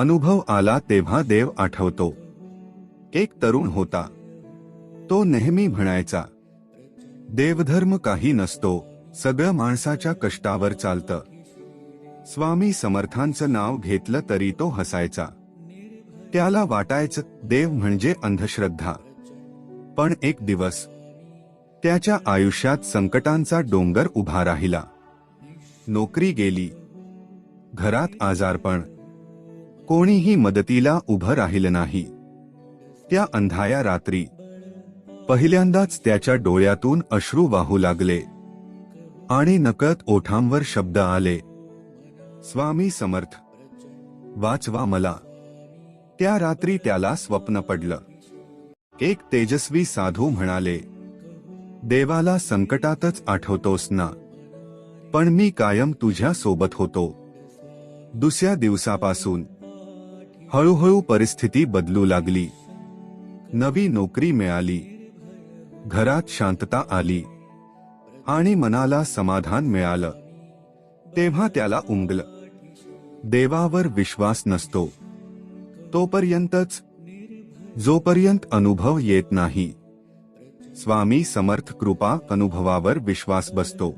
अनुभव आला तेव्हा देव आठवतो. एक तरुण होता. तो नेहमी म्हणायचा देवधर्म काही नसतो सगळं माणसाच्या कष्टावर चालतं. स्वामी समर्थांचं नाव घेतलं तरी तो हसायचा. त्याला वाटायचं देव म्हणजे अंधश्रद्धा. पण एक दिवस त्याच्या आयुष्यात संकटांचा डोंगर उभा राहिला. नोकरी गेली. घरात आजारपण. कोणीही मदतीला उभं राहिलं नाही. त्या अंधाया रात्री पहिल्यांदाच त्याच्या डोळ्यातून अश्रू वाहू लागले आणि नकळत ओठांवर शब्द आले स्वामी समर्थ वाचवा मला. त्या रात्री त्याला स्वप्न पडलं. एक तेजस्वी साधू म्हणाले देवाला संकटातच आठवतोस ना पण मी कायम तुझ्या सोबत होतो. दुसऱ्या दिवसापासून हळूहळू परिस्थिती बदलू लागली. नवी नोकरी मिळाली. घरात शांतता आली. आणि मनाला समाधान मिळालं. तेव्हा त्याला उमगलं. देवावर विश्वास नसतो. तोपर्यंतच जोपर्यंत अनुभव येत नाही स्वामी समर्थ कृपा अनुभवावर विश्वास बसतो.